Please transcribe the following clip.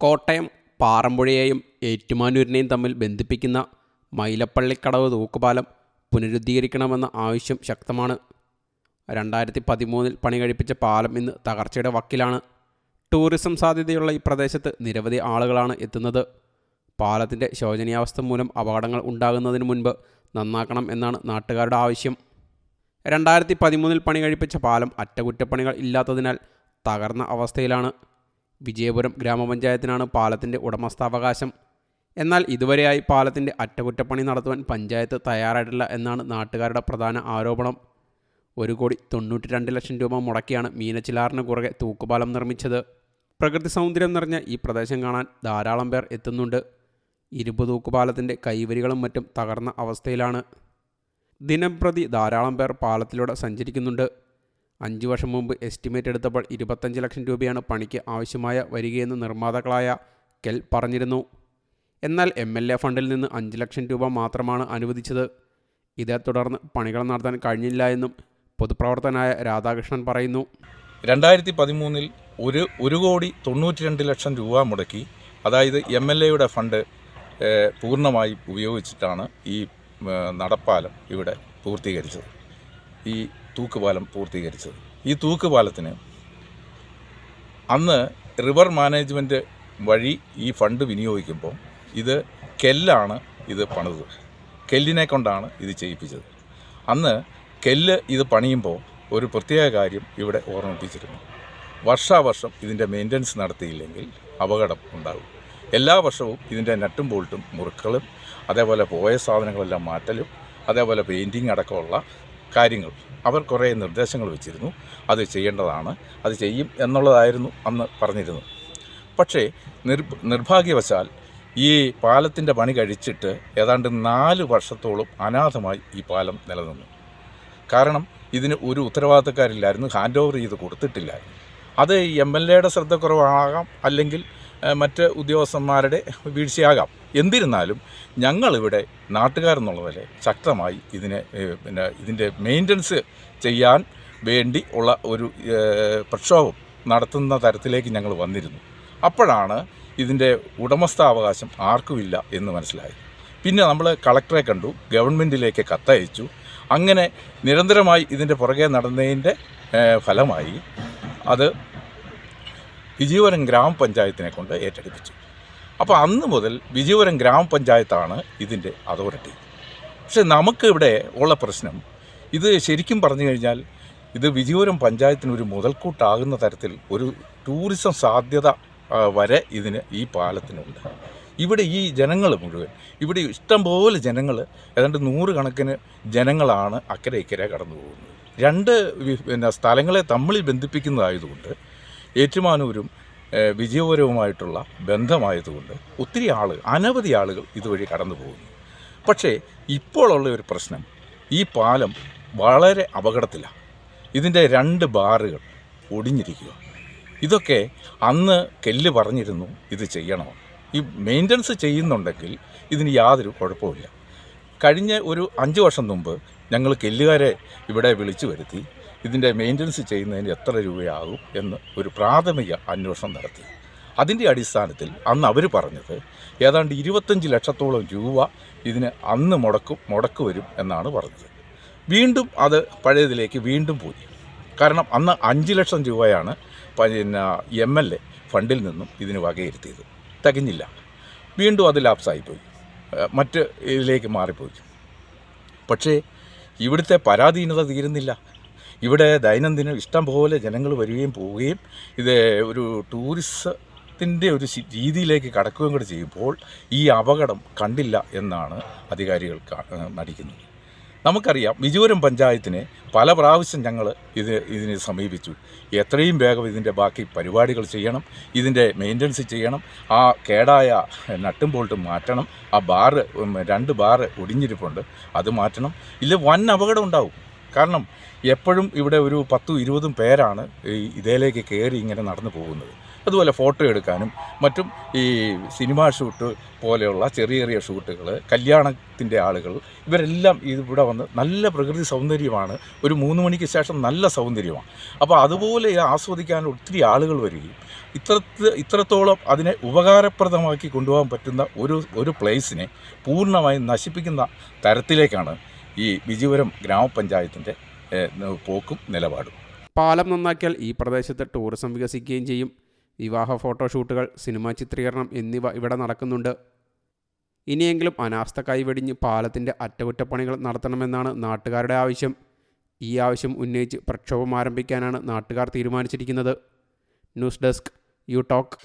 കോട്ടയം പാറമ്പുഴയെയും ഏറ്റുമാനൂരിനെയും തമ്മിൽ ബന്ധിപ്പിക്കുന്ന മൈലപ്പള്ളിക്കടവ് തൂക്കുപാലം പുനരുദ്ധീകരിക്കണമെന്ന ആവശ്യം ശക്തമാണ്. രണ്ടായിരത്തി പതിമൂന്നിൽ പണി കഴിപ്പിച്ച പാലം ഇന്ന് തകർച്ചയുടെ വക്കിലാണ്. ടൂറിസം സാധ്യതയുള്ള ഈ പ്രദേശത്ത് നിരവധി ആളുകളാണ് എത്തുന്നത്. പാലത്തിന്റെ ശോചനീയാവസ്ഥ മൂലം അപകടങ്ങൾ ഉണ്ടാകുന്നതിന് മുൻപ് നന്നാക്കണം എന്നാണ് നാട്ടുകാരുടെ ആവശ്യം. രണ്ടായിരത്തി പതിമൂന്നിൽ പണി കഴിപ്പിച്ച പാലം അറ്റകുറ്റപ്പണികൾ ഇല്ലാത്തതിനാൽ തകർന്ന അവസ്ഥയിലാണ്. വിജയപുരം ഗ്രാമപഞ്ചായത്തിനാണ് പാലത്തിന്റെ ഉടമസ്ഥാവകാശം. എന്നാൽ ഇതുവരെയായി പാലത്തിന്റെ അറ്റകുറ്റപ്പണി നടത്തുവാൻ പഞ്ചായത്ത് തയ്യാറായിട്ടില്ല എന്നാണ് നാട്ടുകാരുടെ പ്രധാന ആരോപണം. ഒരു കോടി തൊണ്ണൂറ്റി രണ്ട് ലക്ഷം രൂപ മുടക്കിയാണ് മീനച്ചിലാറിന് കുറകെ തൂക്കുപാലം നിർമ്മിച്ചത്. പ്രകൃതി സൗന്ദര്യം നിറഞ്ഞ ഈ പ്രദേശം കാണാൻ ധാരാളം പേർ എത്തുന്നുണ്ട്. ഇരുമ്പ് തൂക്കുപാലത്തിന്റെ കൈവരികളും മറ്റും തകർന്ന അവസ്ഥയിലാണ്. ദിനംപ്രതി ധാരാളം പേർ പാലത്തിലൂടെ സഞ്ചരിക്കുന്നുണ്ട്. അഞ്ച് വർഷം മുമ്പ് എസ്റ്റിമേറ്റ് എടുത്തപ്പോൾ ഇരുപത്തഞ്ച് ലക്ഷം രൂപയാണ് പണിക്ക് ആവശ്യമായ വരികയെന്ന് നിർമ്മാതാക്കളായ കെൽ പറഞ്ഞിരുന്നു. എന്നാൽ എം എൽ എ ഫണ്ടിൽ നിന്ന് അഞ്ച് ലക്ഷം രൂപ മാത്രമാണ് അനുവദിച്ചത്. ഇതേ തുടർന്ന് പണികൾ നടത്താൻ കഴിഞ്ഞില്ല എന്നും പൊതുപ്രവർത്തകനായ രാധാകൃഷ്ണൻ പറയുന്നു. രണ്ടായിരത്തി പതിമൂന്നിൽ ഒരു ഒരു കോടി തൊണ്ണൂറ്റി രണ്ട് ലക്ഷം രൂപ മുടക്കി. അതായത് എം എൽ എയുടെ ഫണ്ട് പൂർണമായി ഉപയോഗിച്ചിട്ടാണ് ഈ നടപ്പാലം ഇവിടെ പൂർത്തീകരിച്ചത്. ഈ തൂക്കുപാലം പൂർത്തീകരിച്ചത്. ഈ തൂക്കുപാലത്തിന് അന്ന് റിവർ മാനേജ്മെന്റ് വഴി ഈ ഫണ്ട് വിനിയോഗിക്കുമ്പോൾ ഇത് കെല്ലാണ് ഇത് പണിത് കെല്ലിനെ കൊണ്ടാണ് ഇത് ചെയ്യിപ്പിച്ചത്. അന്ന് കെല്ല് ഇത് പണിയുമ്പോൾ ഒരു പ്രത്യേക കാര്യം ഇവിടെ ഓർമ്മിപ്പിച്ചിരുന്നു. വർഷാവർഷം ഇതിന്റെ മെയിന്റനൻസ് നടത്തിയില്ലെങ്കിൽ അപകടം ഉണ്ടാകും. എല്ലാ വർഷവും ഇതിന്റെ നട്ടും ബോൾട്ടും മുറുക്കളും അതേപോലെ പോയ സാധനങ്ങളെല്ലാം മാറ്റലും അതേപോലെ പെയിന്റിങ് അടക്കമുള്ള കാര്യങ്ങൾ. അവർ കുറേ നിർദ്ദേശങ്ങൾ വെച്ചിരുന്നു. അത് ചെയ്യേണ്ടതാണ്. അത് ചെയ്യും എന്നുള്ളതായിരുന്നു അന്ന് പറഞ്ഞിരുന്നു പക്ഷേ നിർ നിർഭാഗ്യവശാൽ ഈ പാലത്തിന്റെ പണി കഴിച്ചിട്ട് ഏതാണ്ട് നാല് വർഷത്തോളം അനാഥമായി ഈ പാലം നിലനിന്നു. കാരണം ഇതിന് ഒരു ഉത്തരവാദിത്തക്കാരില്ലായിരുന്നു. ഹാൻഡ് ഓവർ ചെയ്ത് കൊടുത്തിട്ടില്ലായിരുന്നു. അത് എം എൽ എയുടെ ശ്രദ്ധക്കുറവാകാം അല്ലെങ്കിൽ മറ്റ് ഉദ്യോഗസ്ഥന്മാരുടെ വീഴ്ചയാകാം. എന്നിരുന്നാലും ഞങ്ങളിവിടെ നാട്ടുകാരെന്നുള്ളതിൽ ശക്തമായി ഇതിനെ പിന്നെ ഇതിന്റെ മെയിന്റനൻസ് ചെയ്യാൻ വേണ്ടി ഉള്ള ഒരു പ്രക്ഷോഭം നടത്തുന്ന തരത്തിലേക്ക് ഞങ്ങൾ വന്നിരുന്നു. അപ്പോഴാണ് ഇതിന്റെ ഉടമസ്ഥാവകാശം ആർക്കുമില്ല എന്ന് മനസ്സിലായി പിന്നെ നമ്മൾ കളക്ടറെ കണ്ടു ഗവൺമെന്റിലേക്ക് കത്തയച്ചു. അങ്ങനെ നിരന്തരമായി ഇതിന്റെ പുറകെ നടന്നതിന്റെ ഫലമായി അത് വിജീവനം ഗ്രാമപഞ്ചായത്തിനെ കൊണ്ട് ഏറ്റെടുപ്പിച്ചു. അപ്പോൾ അന്ന് മുതൽ വിജയപുരം ഗ്രാമപഞ്ചായത്താണ് ഇതിന്റെ അതോറിറ്റി. പക്ഷെ നമുക്ക് ഇവിടെ ഉള്ള പ്രശ്നം ഇത് ശരിക്കും പറഞ്ഞു കഴിഞ്ഞാൽ ഇത് വിജയപുരം പഞ്ചായത്തിന് ഒരു മുതൽക്കൂട്ടാകുന്ന തരത്തിൽ ഒരു ടൂറിസം സാധ്യത വരെ ഇതിന് ഈ പാലത്തിനുണ്ട്. ഇവിടെ ഈ ജനങ്ങൾ മുഴുവൻ ഇവിടെ ഇഷ്ടംപോലെ ജനങ്ങൾ ഏതാണ്ട് നൂറുകണക്കിന് ജനങ്ങളാണ് അക്കരെ ഇക്കരെ കടന്നു പോകുന്നത് രണ്ട് പിന്നെ സ്ഥലങ്ങളെ തമ്മിൽ ബന്ധിപ്പിക്കുന്നതായതുകൊണ്ട് ഏറ്റുമാനൂരും വിജയപുരവുമായിട്ടുള്ള ബന്ധമായതുകൊണ്ട് ഒത്തിരി ആൾ അനവധി ആളുകൾ ഇതുവഴി കടന്നു പോകുന്നു. പക്ഷേ ഇപ്പോഴുള്ള ഒരു പ്രശ്നം ഈ പാലം വളരെ അപകടത്തിലാണ് ഇതിന്റെ രണ്ട് ബാറുകൾ ഒടിഞ്ഞിരിക്കുക. ഇതൊക്കെ അന്ന് കെല്ല് പറഞ്ഞിരുന്നു ഇത് ചെയ്യണമെന്ന് ഈ മെയിന്റനൻസ് ചെയ്യുന്നുണ്ടെങ്കിൽ ഇതിന് യാതൊരു കുഴപ്പമില്ല കഴിഞ്ഞ ഒരു അഞ്ച് വർഷം മുമ്പ് ഞങ്ങൾ കെല്ലുകാരെ ഇവിടെ വിളിച്ചു വരുത്തി. ഇതിന്റെ മെയിന്റനൻസ് ചെയ്യുന്നതിന് എത്ര രൂപയാകും എന്ന് ഒരു പ്രാഥമിക അന്വേഷണം നടത്തി. അതിന്റെ അടിസ്ഥാനത്തിൽ അന്ന് അവർ പറഞ്ഞത് ഏതാണ്ട് ഇരുപത്തഞ്ച് ലക്ഷത്തോളം രൂപ ഇതിന് അന്ന് മുടക്കും മുടക്ക് വരും എന്നാണ് പറഞ്ഞത്. വീണ്ടും അത് പഴയതിലേക്ക് വീണ്ടും പോയി. കാരണം അന്ന് അഞ്ച് ലക്ഷം രൂപയാണ് പിന്നെ എം എൽ എ ഫണ്ടിൽ നിന്നും ഇതിന് വകയിരുത്തിയത്. തികഞ്ഞില്ല. വീണ്ടും അത് ലാപ്സായിപ്പോയി മറ്റ് ഇതിലേക്ക് മാറിപ്പോയി. പക്ഷേ ഇവിടുത്തെ പരാധീനത തീരുന്നില്ല. ഇവിടെ ദൈനംദിനം ഇഷ്ടം പോലെ ജനങ്ങൾ വരികയും പോവുകയും ഇത് ഒരു ടൂറിസത്തിന്റെ ഒരു രീതിയിലേക്ക് കടക്കുകയും കൂടെ ചെയ്യുമ്പോൾ ഈ അപകടം കണ്ടില്ല എന്നാണ് അധികാരികൾ നടിക്കുന്നത്. നമുക്കറിയാം മിജോരം പഞ്ചായത്തിനെ പല പ്രാവശ്യം ഞങ്ങൾ ഇത് ഇതിനെ സമീപിച്ചു. എത്രയും വേഗം ഇതിന്റെ ബാക്കി പരിപാടികൾ ചെയ്യണം ഇതിന്റെ മെയിന്റനൻസ് ചെയ്യണം ആ കേടായ നട്ടും ബോൾട്ടും മാറ്റണം ആ ബാറ് രണ്ട് ബാറ് ഒടിഞ്ഞിരിപ്പുണ്ട് അത് മാറ്റണം. ഇല്ല വൻ അപകടം ഉണ്ടാവും. കാരണം എപ്പോഴും ഇവിടെ ഒരു പത്തും ഇരുപതും പേരാണ് ഈ ഇതേലേക്ക് കയറി ഇങ്ങനെ നടന്നു പോകുന്നത്. അതുപോലെ ഫോട്ടോ എടുക്കാനും മറ്റും ഈ സിനിമാ ഷൂട്ട് പോലെയുള്ള ചെറിയ ചെറിയ ഷൂട്ടുകൾ കല്യാണത്തിന്റെ ആളുകൾ ഇവരെല്ലാം ഇവിടെ വന്ന് നല്ല പ്രകൃതി സൗന്ദര്യമാണ്. ഒരു മൂന്ന് മണിക്ക് ശേഷം നല്ല സൗന്ദര്യമാണ്. അപ്പോൾ അതുപോലെ ആസ്വദിക്കാൻ ഒത്തിരി ആളുകൾ വരികയും ഇത്ര ഇത്രത്തോളം അതിനെ ഉപകാരപ്രദമാക്കി കൊണ്ടുപോകാൻ പറ്റുന്ന ഒരു ഒരു പ്ലേസിനെ പൂർണമായും നശിപ്പിക്കുന്ന തരത്തിലേക്കാണ് ഈ വിജയപുരം ഗ്രാമപഞ്ചായത്തിന്റെ പോക്കും നിലപാടും. പാലം നന്നാക്കിയാൽ ഈ പ്രദേശത്ത് ടൂറിസം വികസിക്കുകയും ചെയ്യും. വിവാഹ ഫോട്ടോഷൂട്ടുകൾ സിനിമാ ചിത്രീകരണം എന്നിവ ഇവിടെ നടക്കുന്നുണ്ട്. ഇനിയെങ്കിലും അനാസ്ഥ കൈവെടിഞ്ഞ് പാലത്തിന്റെ അറ്റകുറ്റപ്പണികൾ നടത്തണമെന്നാണ് നാട്ടുകാരുടെ ആവശ്യം. ഈ ആവശ്യം ഉന്നയിച്ച് പ്രക്ഷോഭം ആരംഭിക്കാനാണ് നാട്ടുകാർ തീരുമാനിച്ചിരിക്കുന്നത്. News desk U talk.